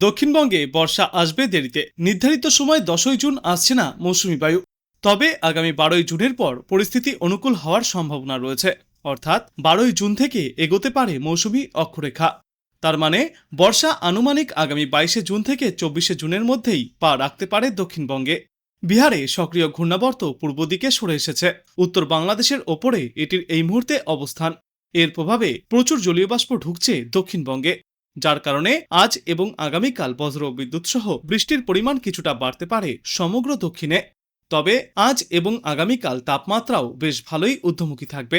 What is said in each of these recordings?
দক্ষিণবঙ্গে বর্ষা আসবে দেরিতে। নির্ধারিত সময় দশই জুন আসছে না মৌসুমি বায়ু। তবে আগামী বারোই জুনের পর পরিস্থিতি অনুকূল হওয়ার সম্ভাবনা রয়েছে। অর্থাৎ বারোই জুন থেকে এগোতে পারে মৌসুমি অক্ষরেখা। তার মানে বর্ষা আনুমানিক আগামী বাইশে জুন থেকে চব্বিশে জুনের মধ্যেই পা রাখতে পারে দক্ষিণবঙ্গে। বিহারে সক্রিয় ঘূর্ণাবর্ত পূর্ব দিকে সরে এসেছে। উত্তর বাংলাদেশের ওপরে এটির এই মুহূর্তে অবস্থান। এর প্রভাবে প্রচুর জলীয় বাষ্প ঢুকছে দক্ষিণবঙ্গে। যার কারণে আজ এবং আগামীকাল বজ্র বিদ্যুৎ সহ বৃষ্টির পরিমাণ কিছুটা বাড়তে পারে সমগ্র দক্ষিণে। তবে আজ এবং আগামীকাল তাপমাত্রাও বেশ ভালোই ঊর্ধ্বমুখী থাকবে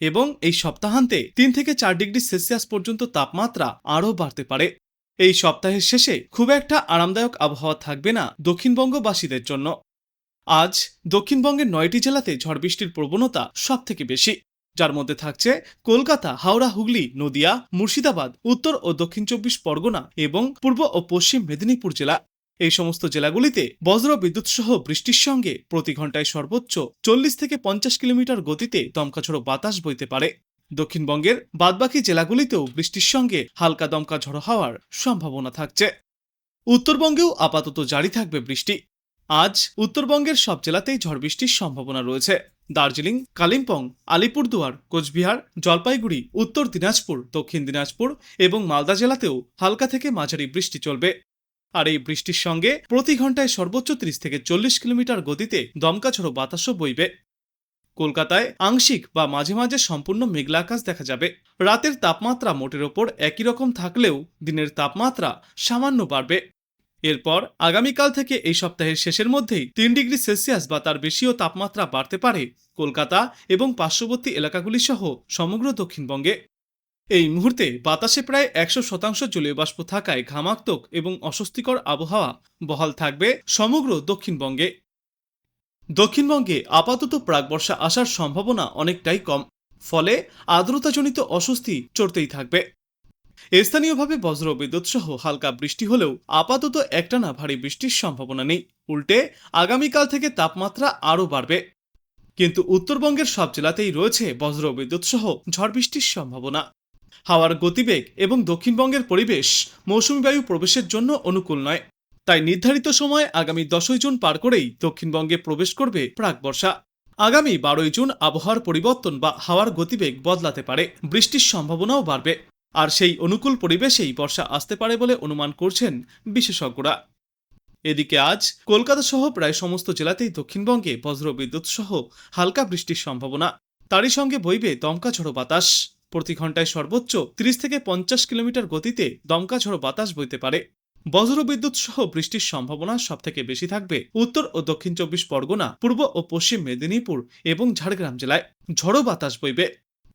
এবং এই সপ্তাহান্তে তিন থেকে চার ডিগ্রি সেলসিয়াস পর্যন্ত তাপমাত্রা আরও বাড়তে পারে। এই সপ্তাহের শেষে খুব একটা আরামদায়ক আবহাওয়া থাকবে না দক্ষিণবঙ্গবাসীদের জন্য। আজ দক্ষিণবঙ্গের নয়টি জেলাতে ঝড় বৃষ্টির প্রবণতা সবথেকে বেশি। যার মধ্যে থাকছে কলকাতা, হাওড়া, হুগলি, নদিয়া, মুর্শিদাবাদ, উত্তর ও দক্ষিণ চব্বিশ পরগনা এবং পূর্ব ও পশ্চিম মেদিনীপুর জেলা। এই সমস্ত জেলাগুলিতে বজ্র বিদ্যুৎ সহ বৃষ্টির সঙ্গে প্রতি ঘন্টায় সর্বোচ্চ চল্লিশ থেকে পঞ্চাশ কিলোমিটার গতিতে দমকাঝড়ো বাতাস বইতে পারে। দক্ষিণবঙ্গের বাদবাকি জেলাগুলিতেও বৃষ্টির সঙ্গে হালকা দমকা ঝড়ো হওয়ার সম্ভাবনা থাকছে। উত্তরবঙ্গেও আপাতত জারি থাকবে বৃষ্টি। আজ উত্তরবঙ্গের সব জেলাতেই ঝড় বৃষ্টির সম্ভাবনা রয়েছে। দার্জিলিং, কালিম্পং, আলিপুরদুয়ার, কোচবিহার, জলপাইগুড়ি, উত্তর দিনাজপুর, দক্ষিণ দিনাজপুর এবং মালদা জেলাতেও হালকা থেকে মাঝারি বৃষ্টি চলবে। আর এই বৃষ্টির সঙ্গে প্রতি ঘন্টায় সর্বোচ্চ ত্রিশ থেকে চল্লিশ কিলোমিটার গতিতে দমকা ঝড়ো বাতাসও বইবে। কলকাতায় আংশিক বা মাঝে মাঝে সম্পূর্ণ মেঘলা আকাশ দেখা যাবে। রাতের তাপমাত্রা মোটের ওপর একই রকম থাকলেও দিনের তাপমাত্রা সামান্য বাড়বে। এরপর আগামীকাল থেকে এই সপ্তাহের শেষের মধ্যেই তিন ডিগ্রি সেলসিয়াস বা তার বেশিও তাপমাত্রা বাড়তে পারে। কলকাতা এবং পার্শ্ববর্তী এলাকাগুলি সহ সমগ্র দক্ষিণবঙ্গে। এই মুহূর্তে বাতাসে প্রায় একশো শতাংশ জলীয় বাষ্প থাকায় ঘামাক্তক এবং অস্বস্তিকর আবহাওয়া বহাল থাকবে সমগ্র দক্ষিণবঙ্গে। দক্ষিণবঙ্গে আপাতত প্রাকবর্ষা আসার সম্ভাবনা অনেকটাই কম, ফলে আর্দ্রতাজনিত অস্বস্তি চড়তেই থাকবে। স্থানীয়ভাবে বজ্র বিদ্যুৎ সহ হালকা বৃষ্টি হলেও আপাতত একটানা ভারী বৃষ্টির সম্ভাবনা নেই। উল্টে আগামীকাল থেকে তাপমাত্রা আরও বাড়বে। কিন্তু উত্তরবঙ্গের সব জেলাতেই রয়েছে বজ্র বিদ্যুৎ সহ ঝড় বৃষ্টির সম্ভাবনা। হাওয়ার গতিবেগ এবং দক্ষিণবঙ্গের পরিবেশ মৌসুমী বায়ু প্রবেশের জন্য অনুকূল নয়। তাই নির্ধারিত সময় আগামী দশই জুন পার করেই দক্ষিণবঙ্গে প্রবেশ করবে প্রাক বর্ষা। আগামী বারোই জুন আবহাওয়ার পরিবর্তন বা হাওয়ার গতিবেগ বদলাতে পারে। বৃষ্টির সম্ভাবনাও বাড়বে। আর সেই অনুকূল পরিবেশেই বর্ষা আসতে পারে বলে অনুমান করছেন বিশেষজ্ঞরা। এদিকে আজ কলকাতা সহ প্রায় সমস্ত জেলাতেই দক্ষিণবঙ্গে বজ্র বিদ্যুৎ সহ হালকা বৃষ্টির সম্ভাবনা। তারই সঙ্গে বইবে দমকা ঝড়ো বাতাস। প্রতি ঘন্টায় সর্বোচ্চ তিরিশ থেকে পঞ্চাশ কিলোমিটার গতিতে দমকা ঝড়ো বাতাস বইতে পারে। বজ্র বিদ্যুৎ সহ বৃষ্টির সম্ভাবনা সবথেকে বেশি থাকবে উত্তর ও দক্ষিণ চব্বিশ পরগনা, পূর্ব ও পশ্চিম মেদিনীপুর এবং ঝাড়গ্রাম জেলায়। ঝড়ো বাতাস বইবে।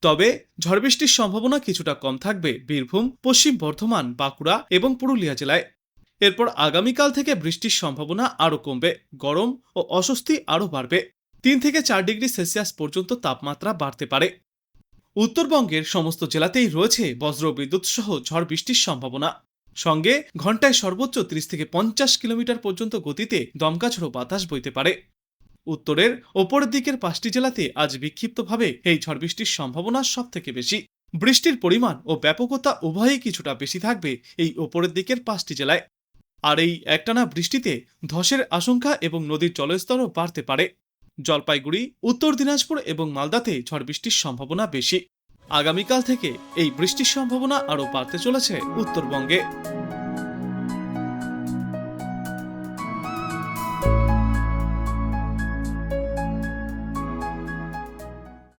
তবে ঝড় বৃষ্টির সম্ভাবনা কিছুটা কম থাকবে বীরভূম, পশ্চিম বর্ধমান, বাঁকুড়া এবং পুরুলিয়া জেলায়। এরপর আগামীকাল থেকে বৃষ্টির সম্ভাবনা আরও কমবে, গরম ও অস্বস্তি আরও বাড়বে। তিন থেকে চার ডিগ্রি সেলসিয়াস পর্যন্ত তাপমাত্রা বাড়তে পারে। উত্তরবঙ্গের সমস্ত জেলাতেই রয়েছে বজ্র বিদ্যুৎ সহ ঝড় বৃষ্টির সম্ভাবনা। সঙ্গে ঘন্টায় সর্বোচ্চ ত্রিশ থেকে পঞ্চাশ কিলোমিটার পর্যন্ত গতিতে দমকাঝড়ো বাতাস বইতে পারে। উত্তরের ওপরের দিকের পাঁচটি জেলাতে আজ বিক্ষিপ্তভাবে এই ঝড় বৃষ্টির সম্ভাবনা সব থেকে বেশি। বৃষ্টির পরিমাণ ও ব্যাপকতা উভয়ই কিছুটা বেশি থাকবে এই ওপরের দিকের পাঁচটি জেলায়। আর এই একটানা বৃষ্টিতে ধসের আশঙ্কা এবং নদীর জলস্তরও বাড়তে পারে। জলপাইগুড়ি, উত্তর দিনাজপুর এবং মালদাতে ঝড় বৃষ্টির সম্ভাবনা বেশি। আগামীকাল থেকে এই বৃষ্টির সম্ভাবনা আরও বাড়তে চলেছে উত্তরবঙ্গে।